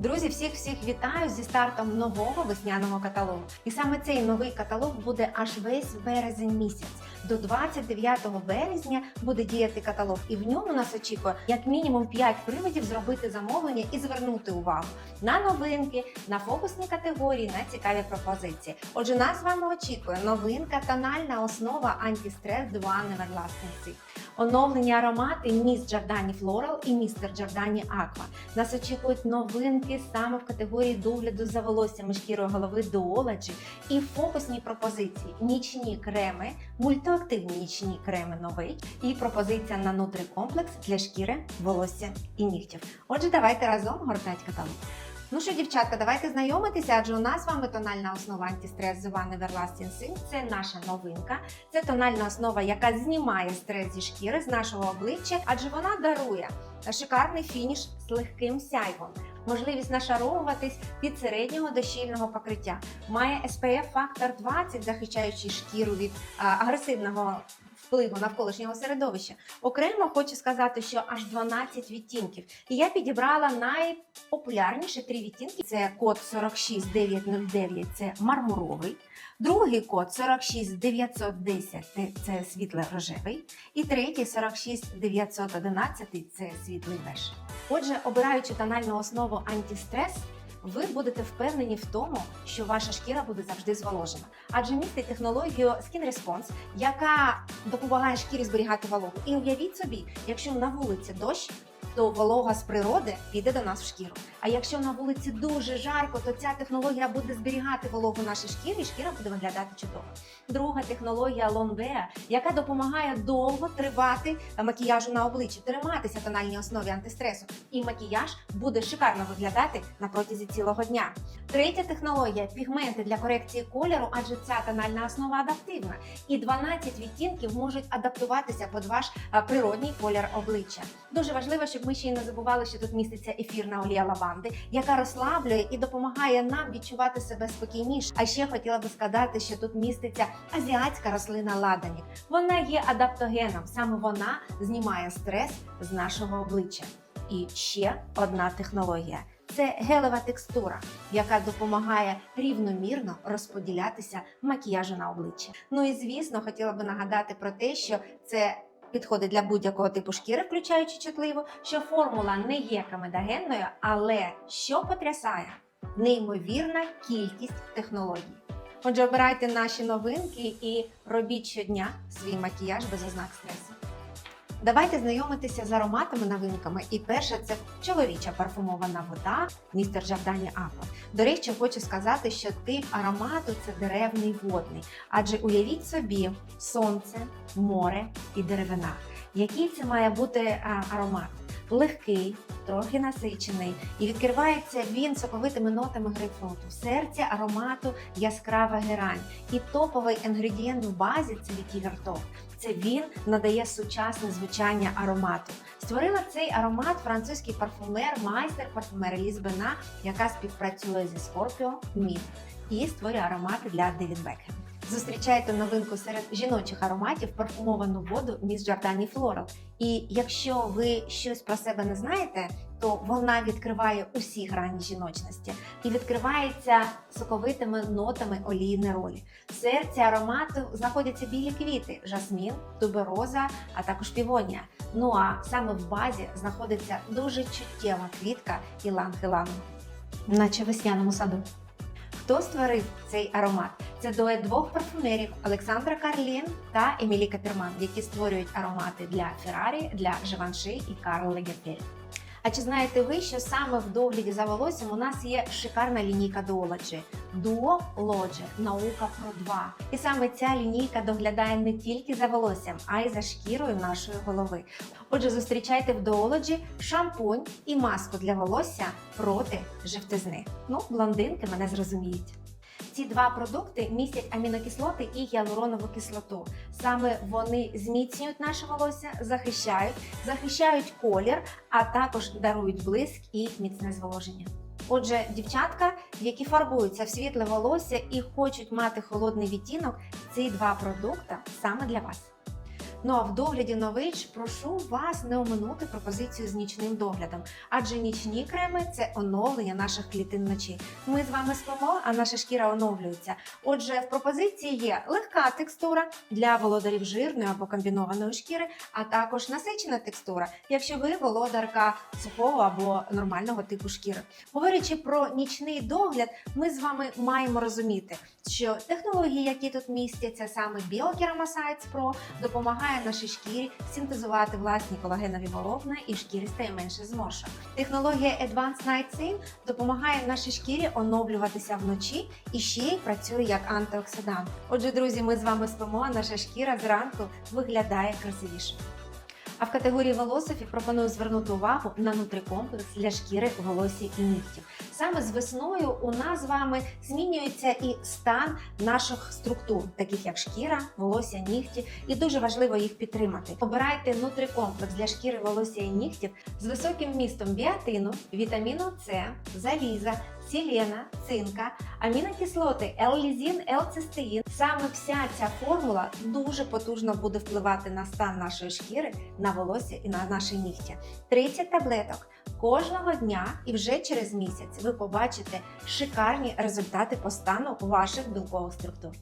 Друзі, всіх всіх вітаю зі стартом нового весняного каталогу. І саме цей новий каталог буде аж весь березень місяць. До 29 березня буде діяти каталог, і в ньому нас очікує як мінімум 5 приводів зробити замовлення і звернути увагу на новинки, на фокусні категорії, на цікаві пропозиції. Отже, нас з вами очікує новинка тональна основа антистрес 2 Neverlasting Sea. Оновлені аромати Міс Джордані Флорал і Містер Джордані Аква. Нас очікують новинки саме в категорії догляду за волоссям і шкірою голови Duology і фокусні пропозиції: нічні креми, мультиактивні нічні креми новий і пропозиція на нутрикомплекс для шкіри, волосся і нігтів. Отже, давайте разом гортати каталог. Ну що, дівчатка, давайте знайомитися, адже у нас з вами тональна основа антистрес The One Everlasting Sin. Це наша новинка. Це тональна основа, яка знімає стрес зі шкіри з нашого обличчя, адже вона дарує шикарний фініш з легким сяйвом, можливість нашаровуватись від середнього до щільного покриття. Має SPF фактор 20, захищаючи шкіру від агресивного впливу навколишнього середовища. Окремо хочу сказати, що аж 12 відтінків. І я підібрала найпопулярніші три відтінки: це код 46909, це мармуровий. Другий код 46910 це, це світло рожевий. І третій 46911 це світлий беж. Отже, обираючи тональну основу антистрес, ви будете впевнені в тому, що ваша шкіра буде завжди зволожена, адже містить технологію Skin Response, яка допомагає шкірі зберігати вологу. І уявіть собі, якщо на вулиці дощ, то волога з природи піде до нас в шкіру. А якщо на вулиці дуже жарко, то ця технологія буде зберігати вологу нашій шкірі, і шкіра буде виглядати чудово. Друга технологія Longwear, яка допомагає довго тривати макіяжу на обличчі, триматися тональній основі антистресу, і макіяж буде шикарно виглядати на протязі цілого дня. Третя технологія пігменти для корекції кольору, адже ця тональна основа адаптивна, і 12 відтінків можуть адаптуватися під ваш а, природній колір обличчя. Дуже важливо, щоб ми ще й не забували, що тут міститься ефірна олія лаванди, яка розслаблює і допомагає нам відчувати себе спокійніше. А ще хотіла би сказати, що тут міститься азіатська рослина ладані. Вона є адаптогеном, саме вона знімає стрес з нашого обличчя. І ще одна технологія. Це гелева текстура, яка допомагає рівномірно розподілятися макіяжу на обличчі. Ну і звісно, хотіла би нагадати про те, що це підходить для будь-якого типу шкіри, включаючи чутливу, що формула не є камедогенною, але що потрясає неймовірна кількість технологій. Отже, обирайте наші новинки і робіть щодня свій макіяж без ознак стресу. Давайте знайомитися з ароматами новинками. І перше це чоловіча парфумована вода містер Джордані Аква. До речі, хочу сказати, що тип аромату це деревний водний. Адже уявіть собі сонце, море і деревина. Який це має бути а, аромат? Легкий, трохи насичений, і відкривається він соковитими нотами грейпфруту. В серці аромату яскрава герань. І топовий інгредієнт в базі це вітівер топ. Це він надає сучасне звучання аромату. Створила цей аромат французький парфумер, майстер парфумер Лізбена, яка співпрацює зі Scorpio Mid і створює аромати для Девід Бекхем. Зустрічайте новинку серед жіночих ароматів парфумовану воду Міс Джордані Флорал. І якщо ви щось про себе не знаєте, то вона відкриває усі грані жіночності і відкривається соковитими нотами олії неролі. В серці аромату знаходяться білі квіти, жасмін, тубероза, а також півонія. Ну а саме в базі знаходиться дуже чуттєва квітка іланг-ілангу, наче весняному саду. Хто створив цей аромат? Це дует двох парфумерів Олександра Карлін та Емілі Катерман, які створюють аромати для Феррарі, для Живанши і Карл Лагерфельд. А чи знаєте ви, що саме в догляді за волоссям у нас є шикарна лінійка Duology? Duology – наука про два. І саме ця лінійка доглядає не тільки за волоссям, а й за шкірою нашої голови. Отже, зустрічайте в Duology шампунь і маску для волосся проти жовтизни. Ну, блондинки мене зрозуміють. Ці два продукти містять амінокислоти і гіалуронову кислоту. Саме вони зміцнюють наше волосся, захищають, захищають колір, а також дарують блиск і міцне зволоження. Отже, дівчатка, які фарбуються в світле волосся і хочуть мати холодний відтінок, ці два продукти саме для вас. Ну а в догляді нович прошу вас не оминути пропозицію з нічним доглядом, адже нічні креми це оновлення наших клітин вночі. Ми з вами спимо, а наша шкіра оновлюється. Отже, в пропозиції є легка текстура для володарів жирної або комбінованої шкіри, а також насичена текстура, якщо ви володарка сухого або нормального типу шкіри. Говорячи про нічний догляд, ми з вами маємо розуміти, що технології, які тут містяться, саме Biokeramacytes Pro, допомагає нашій шкірі синтезувати власні колагенові волокна і шкірі стає менше зморшок. Технологія Advanced Night Scene допомагає нашій шкірі оновлюватися вночі і ще й працює як антиоксидант. Отже, друзі, ми з вами спимо, а наша шкіра зранку виглядає красивіше. А в категорії волософі пропоную звернути увагу на нутрикомплекс для шкіри, волосся і нігтів. Саме з весною у нас з вами змінюється і стан наших структур, таких як шкіра, волосся, нігті, і дуже важливо їх підтримати. Обирайте нутрикомплекс для шкіри, волосся і нігтів з високим вмістом біотину, вітаміну С, заліза, селена, цинка, амінокислоти, L-лізін, L-цистеїн. Саме вся ця формула дуже потужно буде впливати на стан нашої шкіри, на волосся і на наші нігті. 30 таблеток кожного дня, і вже через місяць ви побачите шикарні результати по стану ваших білкових структур.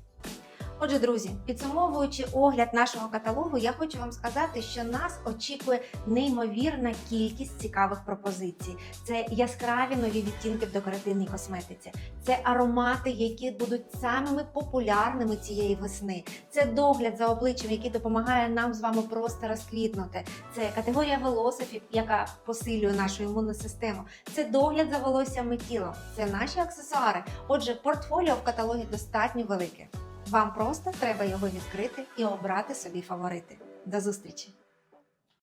Отже, друзі, підсумовуючи огляд нашого каталогу, я хочу вам сказати, що нас очікує неймовірна кількість цікавих пропозицій. Це яскраві нові відтінки в декоративній косметиці, це аромати, які будуть самими популярними цієї весни. Це догляд за обличчям, який допомагає нам з вами просто розквітнути. Це категорія волософів, яка посилює нашу імунну систему. Це догляд за волоссям і тілом. Це наші аксесуари. Отже, портфоліо в каталогі достатньо велике. Вам просто треба його відкрити і обрати собі фаворити. До зустрічі!